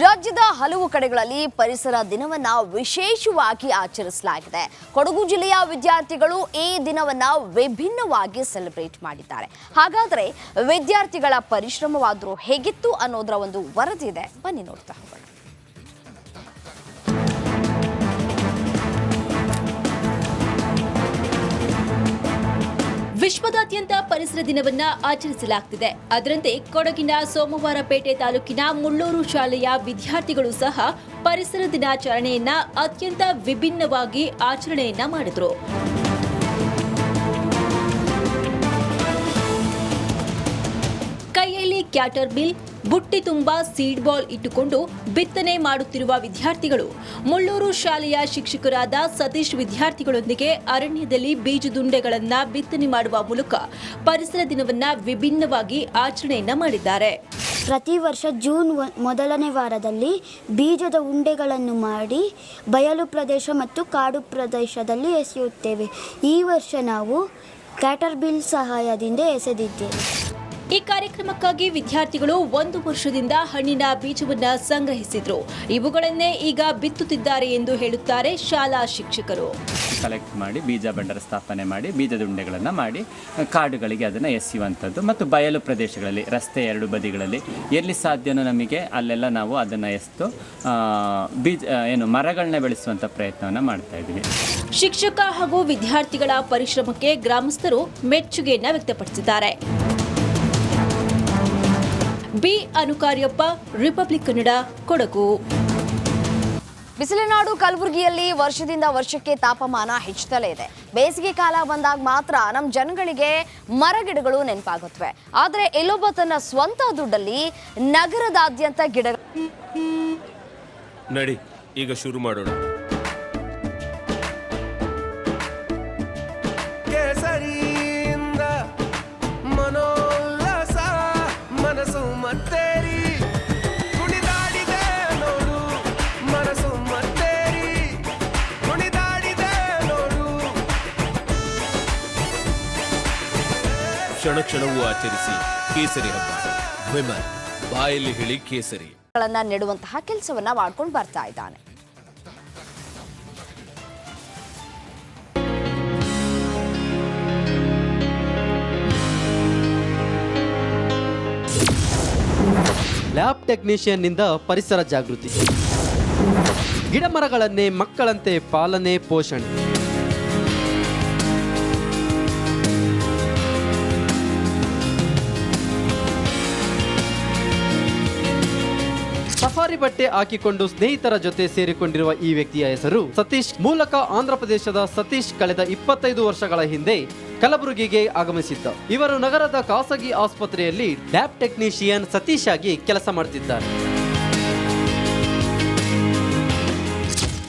ರಾಜ್ಯದ ಹಲವು ಕಡೆಗಳಲ್ಲಿ ಪರಿಸರ ದಿನವನ್ನ ವಿಶೇಷವಾಗಿ ಆಚರಿಸಲಾಗಿದೆ. ಕೊಡಗು ಜಿಲ್ಲೆಯ ವಿದ್ಯಾರ್ಥಿಗಳು ಈ ದಿನವನ್ನ ವಿಭಿನ್ನವಾಗಿ ಸೆಲೆಬ್ರೇಟ್ ಮಾಡಿದ್ದಾರೆ. ಹಾಗಾದ್ರೆ ವಿದ್ಯಾರ್ಥಿಗಳ ಪರಿಶ್ರಮವಾದರೂ ಹೇಗಿತ್ತು ಅನ್ನೋದರ ಒಂದು ವರದಿ ಇದೆ. ಬನ್ನಿ ನೋಡ್ತಾ ಹೋಗೋಣ. ವಿಶ್ವದಾದ್ಯಂತ ಪರಿಸರ ದಿನವನ್ನ ಆಚರಿಸಲಾಗ್ತಿದೆ. ಅದರಂತೆ ಕೊಡಗಿನ ಸೋಮವಾರಪೇಟೆ ತಾಲೂಕಿನ ಮುಳ್ಳೂರು ಶಾಲೆಯ ವಿದ್ಯಾರ್ಥಿಗಳು ಸಹ ಪರಿಸರ ದಿನಾಚರಣೆಯನ್ನ ಅತ್ಯಂತ ವಿಭಿನ್ನವಾಗಿ ಆಚರಣೆಯನ್ನ ಮಾಡಿದ್ರು. ಕೈಯಲ್ಲಿ ಕ್ಯಾಟರ್ ಬಿಲ್ ಬುಟ್ಟಿ ತುಂಬಾ ಸೀಡ್ ಬಾಲ್ ಇಟ್ಟುಕೊಂಡು ಬಿತ್ತನೆ ಮಾಡುತ್ತಿರುವ ವಿದ್ಯಾರ್ಥಿಗಳು. ಮುಳ್ಳೂರು ಶಾಲೆಯ ಶಿಕ್ಷಕರಾದ ಸತೀಶ್ ವಿದ್ಯಾರ್ಥಿಗಳೊಂದಿಗೆ ಅರಣ್ಯದಲ್ಲಿ ಬೀಜದುಂಡೆಗಳನ್ನ ಬಿತ್ತನೆ ಮಾಡುವ ಮೂಲಕ ಪರಿಸರ ದಿನವನ್ನ ವಿಭಿನ್ನವಾಗಿ ಆಚರಣೆಯನ್ನ ಮಾಡಿದ್ದಾರೆ. ಪ್ರತಿ ವರ್ಷ ಜೂನ್ ಮೊದಲನೇ ವಾರದಲ್ಲಿ ಬೀಜದ ಉಂಡೆಗಳನ್ನು ಮಾಡಿ ಬಯಲು ಪ್ರದೇಶ ಮತ್ತು ಕಾಡು ಪ್ರದೇಶದಲ್ಲಿ ಎಸೆಯುತ್ತೇವೆ. ಈ ವರ್ಷ ನಾವು ಕ್ಯಾಟರ್ಬಿಲ್ ಸಹಾಯದಿಂದ ಎಸೆದಿದ್ದೇವೆ. ಈ ಕಾರ್ಯಕ್ರಮಕ್ಕಾಗಿ ವಿದ್ಯಾರ್ಥಿಗಳು ಒಂದು ವರ್ಷದಿಂದ ಹಣ್ಣಿನ ಬೀಜವನ್ನು ಸಂಗ್ರಹಿಸಿದ್ರು. ಇವುಗಳನ್ನೇ ಈಗ ಬಿತ್ತುತ್ತಿದ್ದಾರೆ ಎಂದು ಹೇಳುತ್ತಾರೆ ಶಾಲಾ ಶಿಕ್ಷಕರು. ಕಲೆಕ್ಟ್ ಮಾಡಿ ಬೀಜ ಭಂಡಾರ ಸ್ಥಾಪನೆ ಮಾಡಿ ಬೀಜದ ಉಂಡೆಗಳನ್ನು ಮಾಡಿ ಕಾಡುಗಳಿಗೆ ಅದನ್ನು ಎಸೆಯುವಂಥದ್ದು ಮತ್ತು ಬಯಲು ಪ್ರದೇಶಗಳಲ್ಲಿ ರಸ್ತೆ ಎರಡು ಬದಿಗಳಲ್ಲಿ ಎಲ್ಲಿ ಸಾಧ್ಯನೋ ನಮಗೆ ಅಲ್ಲೆಲ್ಲ ನಾವು ಅದನ್ನು ಎಸ್ತು ಬೀಜ ಏನು ಮರಗಳನ್ನ ಬೆಳೆಸುವಂಥ ಪ್ರಯತ್ನವನ್ನು ಮಾಡ್ತಾ ಇದ್ದೀವಿ. ಶಿಕ್ಷಕ ಹಾಗೂ ವಿದ್ಯಾರ್ಥಿಗಳ ಪರಿಶ್ರಮಕ್ಕೆ ಗ್ರಾಮಸ್ಥರು ಮೆಚ್ಚುಗೆಯನ್ನು ವ್ಯಕ್ತಪಡಿಸಿದ್ದಾರೆ. B Anukaryappa republic Kannada Kodagu. ಬಿಸಿಲನಾಡು ಕಲಬುರಗಿಯಲ್ಲಿ ವರ್ಷದಿಂದ ವರ್ಷಕ್ಕೆ ತಾಪಮಾನ ಹೆಚ್ಚುತ್ತಲೇ ಇದೆ. ಬೇಸಿಗೆ ಕಾಲ ಬಂದಾಗ ಮಾತ್ರ ನಮ್ಮ ಜನಗಳಿಗೆ ಮರಗಿಡಗಳು ನೆನಪಾಗುತ್ತವೆ. ಆದರೆ ಎಲ್ಲೊಬ್ಬ ತನ್ನ ಸ್ವಂತ ದುಡ್ಡಲ್ಲಿ ನಗರದಾದ್ಯಂತ ಗಿಡ ನಡಿ ಈಗ ಶುರು ಮಾಡೋಣ. ಕ್ಷಣ ಕ್ಷಣವೂ ಆಚರಿಸಿ ಕೇಸರಿ ಹಬ್ಬ. ವಿಮಲ್ ಬಾಯಲ್ಲಿ ಹೇಳಿ ಕೇಸರಿ. ಗಳನ್ನ ನೆಡುವಂತಹ ಕೆಲಸವನ್ನ ಮಾಡ್ಕೊಂಡು ಬರ್ತಾ ಇದ್ದಾನೆ. ಲ್ಯಾಬ್ ಟೆಕ್ನಿಷಿಯನ್ನಿಂದ ಪರಿಸರ ಜಾಗೃತಿ. ಗಿಡಮರಗಳನ್ನೇ ಮಕ್ಕಳಂತೆ ಪಾಲನೆ ಪೋಷಣೆ. ಬಟ್ಟೆ ಹಾಕಿಕೊಂಡು ಸ್ನೇಹಿತರ ಜೊತೆ ಸೇರಿಕೊಂಡಿರುವ ಈ ವ್ಯಕ್ತಿಯ ಹೆಸರು ಸತೀಶ್, ಮೂಲಕ ಆಂಧ್ರಪ್ರದೇಶದ ಸತೀಶ್ ಕಳೆದ ಇಪ್ಪತ್ತೈದು ವರ್ಷಗಳ ಹಿಂದೆ ಕಲಬುರಗಿಗೆ ಆಗಮಿಸಿದ್ದ. ಇವರು ನಗರದ ಖಾಸಗಿ ಆಸ್ಪತ್ರೆಯಲ್ಲಿ ಲ್ಯಾಬ್ ಟೆಕ್ನಿಷಿಯನ್ ಸತೀಶ್ ಆಗಿ ಕೆಲಸ ಮಾಡುತ್ತಿದ್ದಾರೆ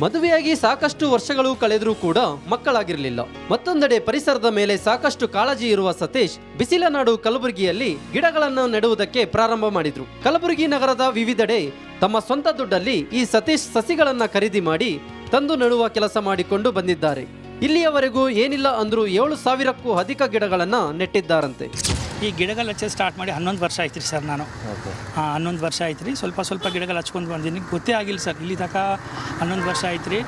ಮದುವೆಯಾಗಿ ಸಾಕಷ್ಟು ವರ್ಷಗಳು ಕಳೆದರೂ ಕೂಡ ಮಕ್ಕಳಾಗಿರಲಿಲ್ಲ. ಮತ್ತೊಂದೆಡೆ ಪರಿಸರದ ಮೇಲೆ ಸಾಕಷ್ಟು ಕಾಳಜಿ ಇರುವ ಸತೀಶ್, ಬಿಸಿಲನಾಡು ಕಲಬುರಗಿಯಲ್ಲಿ ಗಿಡಗಳನ್ನು ನೆಡುವುದಕ್ಕೆ ಪ್ರಾರಂಭ ಮಾಡಿದ್ರು. ಕಲಬುರಗಿ ನಗರದ ವಿವಿಧೆಡೆ ತಮ್ಮ ಸ್ವಂತ ದುಡ್ಡಲ್ಲಿ ಈ ಸತೀಶ್ ಸಸಿಗಳನ್ನ ಖರೀದಿ ಮಾಡಿ ತಂದು ನೆಡುವ ಕೆಲಸ ಮಾಡಿಕೊಂಡು ಬಂದಿದ್ದಾರೆ. ಇಲ್ಲಿಯವರೆಗೂ ಏನಿಲ್ಲ ಅಂದ್ರೂ ಏಳು ಸಾವಿರಕ್ಕೂ ಅಧಿಕ ಗಿಡಗಳನ್ನ ನೆಟ್ಟಿದ್ದಾರಂತೆ. ಈ ಗಿಡಗಳು ಹಚ್ಚೋದು ಸ್ಟಾರ್ಟ್ ಮಾಡಿ ಹನ್ನೊಂದು ವರ್ಷ ಆಯ್ತು ರೀ ಸರ್ ನಾನು. ಹಾಂ ಹನ್ನೊಂದು ವರ್ಷ ಆಯ್ತು ರೀ ಸ್ವಲ್ಪ ಸ್ವಲ್ಪ ಗಿಡಗಳು ಹಚ್ಕೊಂಡು ಬಂದೀನಿ. ಗೊತ್ತೇ ಆಗಿಲ್ಲ ಸರ್. ಇಲ್ಲಿ ತನಕ ಹನ್ನೊಂದು ವರ್ಷ ಆಯ್ತು ರೀ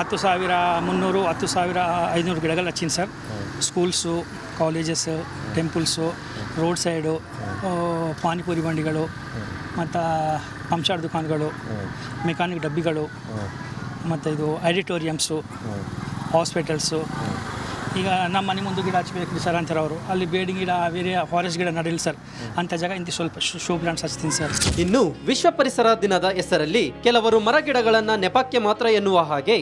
ಹತ್ತು ಸಾವಿರ ಮುನ್ನೂರು ಹತ್ತು ಸಾವಿರ ಐನೂರು ಗಿಡಗಳು ಹಚ್ಚಿನಿ sir. Schools colleges temples road side panipuri ಬಂಡಿಗಳು ಮತ್ತು ಪಂಪ್ಸಾಡ್ ದುಕಾನ್ಗಳು ಮೆಕ್ಯಾನಿಕ್ ಡಬ್ಬಿಗಳು, ಮತ್ತು ಇದು ಆಡಿಟೋರಿಯಮ್ಸು, ಹಾಸ್ಪಿಟಲ್ಸು. ಈಗ ನಮ್ಮ ಮನೆ ಮುಂದೆ ಗಿಡ ಹಚ್ಬೇಕು ಸರ್ ಅಂತಾರೆ ಅಲ್ಲಿ ಬೇಡಿ ಗಿಡ, ಬೇರೆ ಫಾರೆಸ್ಟ್ ಗಿಡ ನಡೆಯಲಿ ಸರ್. ಅಂತ ಜಾಗ ಇಂತಿ ಸ್ವಲ್ಪ ಶೋ ಪ್ಲಾಂಟ್ಸ್ ಹಚ್ತೀನಿ ಸರ್. ಇನ್ನು ವಿಶ್ವ ಪರಿಸರ ದಿನದ ಹೆಸರಲ್ಲಿ ಕೆಲವರು ಮರ ಗಿಡಗಳನ್ನು ನೆಪಕ್ಕೆ ಮಾತ್ರ ಎನ್ನುವ ಹಾಗೆ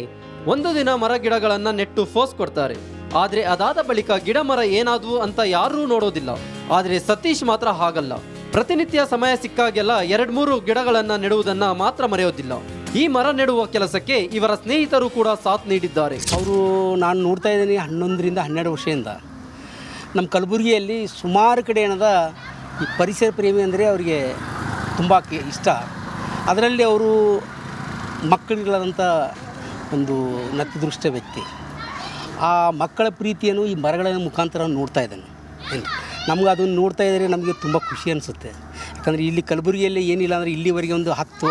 ಒಂದು ದಿನ ಮರ ಗಿಡಗಳನ್ನು ನೆಟ್ಟು ಫೋಸ್ ಕೊಡ್ತಾರೆ. ಆದರೆ ಅದಾದ ಬಳಿಕ ಗಿಡ ಮರ ಏನಾದವು ಅಂತ ಯಾರೂ ನೋಡೋದಿಲ್ಲ. ಆದರೆ ಸತೀಶ್ ಮಾತ್ರ ಹಾಗಲ್ಲ. ಪ್ರತಿನಿತ್ಯ ಸಮಯ ಸಿಕ್ಕಾಗೆಲ್ಲ ಎರಡು ಮೂರು ಗಿಡಗಳನ್ನು ನೆಡುವುದನ್ನ ಮಾತ್ರ ಮರೆಯೋದಿಲ್ಲ. ಈ ಮರ ನೆಡುವ ಕೆಲಸಕ್ಕೆ ಇವರ ಸ್ನೇಹಿತರು ಕೂಡ ಸಾಥ್ ನೀಡಿದ್ದಾರೆ. ಅವರು ನಾನು ನೋಡ್ತಾ ಇದ್ದೀನಿ ಹನ್ನೊಂದರಿಂದ ಹನ್ನೆರಡು ವರ್ಷದಿಂದ. ನಮ್ಮ ಕಲಬುರಗಿಯಲ್ಲಿ ಸುಮಾರು ಕಡೆ ಏನದ ಈ ಪರಿಸರ ಪ್ರೇಮಿ ಅಂದರೆ ಅವರಿಗೆ ತುಂಬ ಇಷ್ಟ. ಅದರಲ್ಲಿ ಅವರು ಮಕ್ಕಳಿಲ್ಲದಂಥ ಒಂದು ನತದೃಷ್ಟ ವ್ಯಕ್ತಿ. ಆ ಮಕ್ಕಳ ಪ್ರೀತಿಯನ್ನು ಈ ಮರಗಳ ಮುಖಾಂತರ ನೋಡ್ತಾ ಇದ್ದಾನೆ. ನಮ್ಗೆ ಅದನ್ನು ನೋಡ್ತಾ ಇದ್ದರೆ ನಮಗೆ ತುಂಬ ಖುಷಿ ಅನಿಸುತ್ತೆ. ಯಾಕಂದರೆ ಇಲ್ಲಿ ಕಲಬುರಗಿಯಲ್ಲಿ ಏನಿಲ್ಲ ಅಂದರೆ ಇಲ್ಲಿವರೆಗೆ ಒಂದು ಹತ್ತು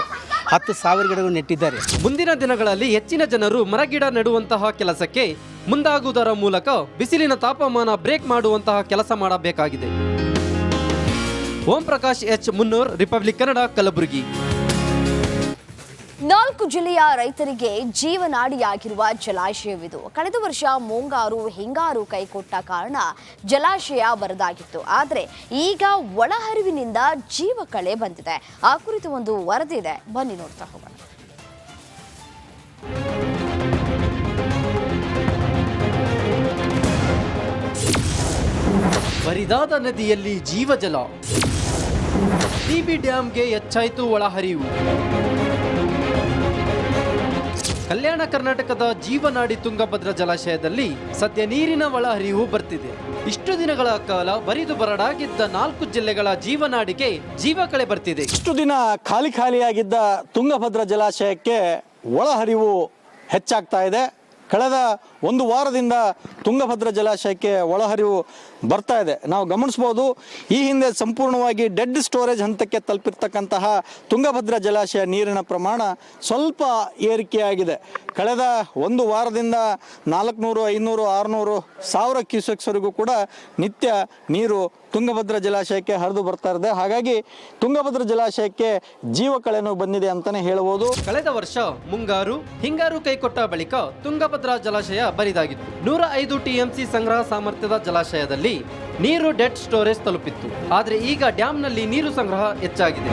ಹತ್ತು ಸಾವಿರ ಗಿಡಗಳು ನೆಟ್ಟಿದ್ದಾರೆ. ಮುಂದಿನ ದಿನಗಳಲ್ಲಿ ಹೆಚ್ಚಿನ ಜನರು ಮರಗಿಡ ನೆಡುವಂತಹ ಕೆಲಸಕ್ಕೆ ಮುಂದಾಗುವುದರ ಮೂಲಕ ಬಿಸಿಲಿನ ತಾಪಮಾನ ಬ್ರೇಕ್ ಮಾಡುವಂತಹ ಕೆಲಸ ಮಾಡಬೇಕಾಗಿದೆ. Om Prakash H Munnur republic Kannada Kalaburagi. ನಾಲ್ಕು ಜಿಲ್ಲೆಯ ರೈತರಿಗೆ ಜೀವನಾಡಿಯಾಗಿರುವ ಜಲಾಶಯವಿದು. ಕಳೆದ ವರ್ಷ ಮುಂಗಾರು ಹಿಂಗಾರು ಕೈಕೊಟ್ಟ ಕಾರಣ ಜಲಾಶಯ ಬರದಾಗಿತ್ತು. ಆದರೆ ಈಗ ಒಳಹರಿವಿನಿಂದ ಜೀವ ಕಳೆ ಬಂದಿದೆ. ಆ ಕುರಿತು ಒಂದು ವರದಿ ಇದೆ. ಬನ್ನಿ ನೋಡ್ತಾ ಹೋಗೋಣ. ಬರಿದಾದ ನದಿಯಲ್ಲಿ ಜೀವಜಲ ಡ್ಯಾಂಗೆ ಹೆಚ್ಚಾಯಿತು ಒಳಹರಿವು. ಕಲ್ಯಾಣ ಕರ್ನಾಟಕದ ಜೀವನಾಡಿ ತುಂಗಭದ್ರಾ ಜಲಾಶಯದಲ್ಲಿ ಸದ್ಯ ನೀರಿನ ಒಳಹರಿವು ಬರ್ತಿದೆ. ಇಷ್ಟು ದಿನಗಳ ಕಾಲ ಬರಿದು ಬರಡಾಗಿದ್ದ ನಾಲ್ಕು ಜಿಲ್ಲೆಗಳ ಜೀವನಾಡಿಗೆ ಜೀವ ಕಳೆ ಬರ್ತಿದೆ. ಇಷ್ಟು ದಿನ ಖಾಲಿ ಖಾಲಿಯಾಗಿದ್ದ ತುಂಗಭದ್ರಾ ಜಲಾಶಯಕ್ಕೆ ಒಳಹರಿವು ಹೆಚ್ಚಾಗ್ತಾ ಇದೆ. ಕಳೆದ ಒಂದು ವಾರದಿಂದ ತುಂಗಭದ್ರ ಜಲಾಶಯಕ್ಕೆ ಒಳಹರಿವು ಬರ್ತಾ ಇದೆ. ನಾವು ಗಮನಿಸ್ಬೋದು ಈ ಹಿಂದೆ ಸಂಪೂರ್ಣವಾಗಿ ಡೆಡ್ ಸ್ಟೋರೇಜ್ ಹಂತಕ್ಕೆ ತಲುಪಿರ್ತಕ್ಕಂತಹ ತುಂಗಭದ್ರ ಜಲಾಶಯ ನೀರಿನ ಪ್ರಮಾಣ ಸ್ವಲ್ಪ ಏರಿಕೆಯಾಗಿದೆ. ಕಳೆದ ಒಂದು ವಾರದಿಂದ ನಾಲ್ಕುನೂರು ಐನೂರು ಆರುನೂರು ಸಾವಿರ ಕ್ಯೂಸೆಕ್ಸ್ವರೆಗೂ ಕೂಡ ನಿತ್ಯ ನೀರು ತುಂಗಭದ್ರ ಜಲಾಶಯಕ್ಕೆ ಹರಿದು ಬರ್ತಾ ಇದೆ ಹಾಗಾಗಿ ತುಂಗಭದ್ರ ಜಲಾಶಯಕ್ಕೆ ಜೀವ ಕಳೆನೂ ಬಂದಿದೆ ಅಂತಲೇ ಹೇಳಬಹುದು. ಕಳೆದ ವರ್ಷ ಮುಂಗಾರು ಹಿಂಗಾರು ಕೈಕೊಟ್ಟ ಬಳಿಕ ತುಂಗಭದ್ರಾ ಜಲಾಶಯ ಬರಿದಾಗಿತ್ತು. ನೂರ ಐದು ಟಿಎಂಸಿ ಸಂಗ್ರಹ ಸಾಮರ್ಥ್ಯದ ಜಲಾಶಯದಲ್ಲಿ ನೀರು ಡೆಡ್ ಸ್ಟೋರೇಜ್ ತಲುಪಿತ್ತು. ಆದರೆ ಈಗ ಡ್ಯಾಂನಲ್ಲಿ ನೀರು ಸಂಗ್ರಹ ಹೆಚ್ಚಾಗಿದೆ.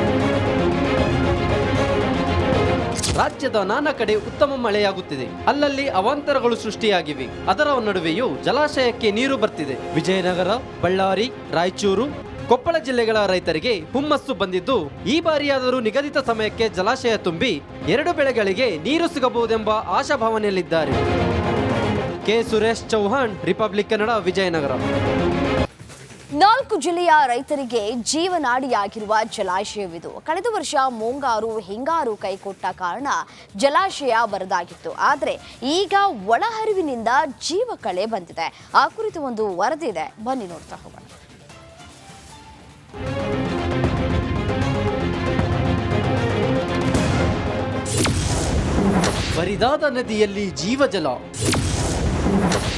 ರಾಜ್ಯದ ನಾನಾ ಕಡೆ ಉತ್ತಮ ಮಳೆಯಾಗುತ್ತಿದೆ. ಅಲ್ಲಲ್ಲಿ ಅವಾಂತರಗಳು ಸೃಷ್ಟಿಯಾಗಿವೆ. ಅದರ ನಡುವೆಯೂ ಜಲಾಶಯಕ್ಕೆ ನೀರು ಬರ್ತಿದೆ. ವಿಜಯನಗರ, ಬಳ್ಳಾರಿ, ರಾಯಚೂರು, ಕೊಪ್ಪಳ ಜಿಲ್ಲೆಗಳ ರೈತರಿಗೆ ಹುಮ್ಮಸ್ಸು ಬಂದಿದ್ದು, ಈ ಬಾರಿಯಾದರೂ ನಿಗದಿತ ಸಮಯಕ್ಕೆ ಜಲಾಶಯ ತುಂಬಿ ಎರಡು ಬೆಳೆಗಳಿಗೆ ನೀರು ಸಿಗಬಹುದೆಂಬ ಆಶಾಭಾವನೆಯಲ್ಲಿದ್ದಾರೆ. K Suresh Chauhan republic Kannada Vijayanagara. ನಾಲ್ಕು ಜಿಲ್ಲೆಯ ರೈತರಿಗೆ ಜೀವನಾಡಿಯಾಗಿರುವ ಜಲಾಶಯವಿದು. ಕಳೆದ ವರ್ಷ ಮುಂಗಾರು ಹಿಂಗಾರು ಕೈಕೊಟ್ಟ ಕಾರಣ ಜಲಾಶಯ ಬರದಾಗಿತ್ತು. ಆದರೆ ಈಗ ಒಳಹರಿವಿನಿಂದ ಜೀವ ಕಳೆ ಬಂದಿದೆ. ಆ ಕುರಿತು ಒಂದು ವರದಿ ಇದೆ. ಬನ್ನಿ ನೋಡ್ತಾ ಹೋಗೋಣ. ಬರಿದಾದ ನದಿಯಲ್ಲಿ ಜೀವಜಲ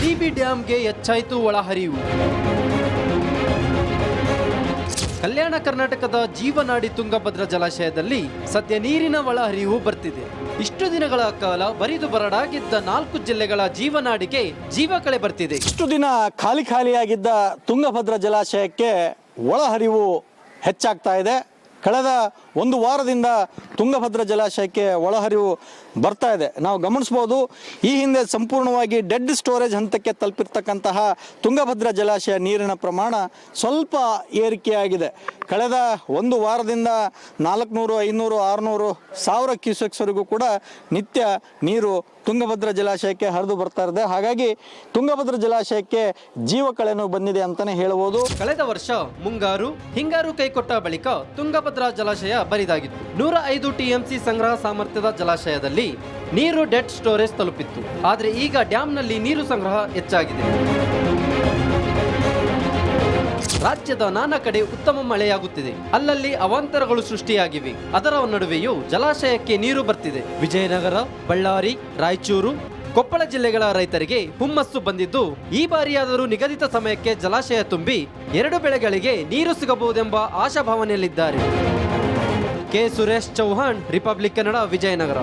ಟಿಬಿ ಡ್ಯಾಂಗೆ ಹೆಚ್ಚಾಯಿತು ಒಳಹರಿವು ಕಲ್ಯಾಣ ಕರ್ನಾಟಕದ ಜೀವನಾಡಿ ತುಂಗಭದ್ರಾ ಜಲಾಶಯದಲ್ಲಿ ಸದ್ಯ ನೀರಿನ ಒಳಹರಿವು ಬರ್ತಿದೆ. ಇಷ್ಟು ದಿನಗಳ ಕಾಲ ಬರಿದು ಬರಡಾಗಿದ್ದ ನಾಲ್ಕು ಜಿಲ್ಲೆಗಳ ಜೀವನಾಡಿಗೆ ಜೀವ ಕಳೆ ಬರ್ತಿದೆ. ಇಷ್ಟು ದಿನ ಖಾಲಿ ಖಾಲಿಯಾಗಿದ್ದ ತುಂಗಭದ್ರಾ ಜಲಾಶಯಕ್ಕೆ ಒಳಹರಿವು ಹೆಚ್ಚಾಗ್ತಾ ಇದೆ. ಕಳೆದ ಒಂದು ವಾರದಿಂದ ತುಂಗಭದ್ರ ಜಲಾಶಯಕ್ಕೆ ಒಳಹರಿವು ಬರ್ತಾ ಇದೆ. ನಾವು ಗಮನಿಸ್ಬೋದು ಈ ಹಿಂದೆ ಸಂಪೂರ್ಣವಾಗಿ ಡೆಡ್ ಸ್ಟೋರೇಜ್ ಹಂತಕ್ಕೆ ತಲುಪಿರ್ತಕ್ಕಂತಹ ತುಂಗಭದ್ರ ಜಲಾಶಯ ನೀರಿನ ಪ್ರಮಾಣ ಸ್ವಲ್ಪ ಏರಿಕೆಯಾಗಿದೆ. ಕಳೆದ ಒಂದು ವಾರದಿಂದ ನಾಲ್ಕುನೂರು ಐನೂರು ಆರುನೂರು ಸಾವಿರ ಕ್ಯೂಸೆಕ್ಸ್ವರೆಗೂ ಕೂಡ ನಿತ್ಯ ನೀರು ತುಂಗಭದ್ರ ಜಲಾಶಯಕ್ಕೆ ಹರಿದು ಬರ್ತಾ ಇದೆ ಹಾಗಾಗಿ ತುಂಗಭದ್ರ ಜಲಾಶಯಕ್ಕೆ ಜೀವ ಕಳೆನೂ ಬಂದಿದೆ ಅಂತಲೇ ಹೇಳಬಹುದು. ಕಳೆದ ವರ್ಷ ಮುಂಗಾರು ಹಿಂಗಾರು ಕೈಕೊಟ್ಟ ಬಳಿಕ ತುಂಗಭದ್ರಾ ಜಲಾಶಯ ಬರಿದಾಗಿತ್ತು. ನೂರ ಐದು ಟಿಎಂಸಿ ಸಂಗ್ರಹ ಸಾಮರ್ಥ್ಯದ ಜಲಾಶಯದಲ್ಲಿ ನೀರು ಡೆಡ್ ಸ್ಟೋರೇಜ್ ತಲುಪಿತ್ತು. ಆದರೆ ಈಗ ಡ್ಯಾಂನಲ್ಲಿ ನೀರು ಸಂಗ್ರಹ ಹೆಚ್ಚಾಗಿದೆ. ರಾಜ್ಯದ ನಾನಾ ಕಡೆ ಉತ್ತಮ ಮಳೆಯಾಗುತ್ತಿದೆ. ಅಲ್ಲಲ್ಲಿ ಅವಾಂತರಗಳು ಸೃಷ್ಟಿಯಾಗಿವೆ. ಅದರ ನಡುವೆಯೂ ಜಲಾಶಯಕ್ಕೆ ನೀರು ಬರ್ತಿದೆ. ವಿಜಯನಗರ, ಬಳ್ಳಾರಿ, ರಾಯಚೂರು ಕೊಪ್ಪಳ ಜಿಲ್ಲೆಗಳ ರೈತರಿಗೆ ಹುಮ್ಮಸ್ಸು ಬಂದಿದ್ದು, ಈ ಬಾರಿಯಾದರೂ ನಿಗದಿತ ಸಮಯಕ್ಕೆ ಜಲಾಶಯ ತುಂಬಿ ಎರಡು ಬೆಳೆಗಳಿಗೆ ನೀರು ಸಿಗಬಹುದೆಂಬ ಆಶಾಭಾವನೆಯಲ್ಲಿದ್ದಾರೆ. ಕೆ. ಸುರೇಶ್ ಚೌಹಾಣ್, ರಿಪಬ್ಲಿಕ್ ಕನ್ನಡ, ವಿಜಯನಗರ.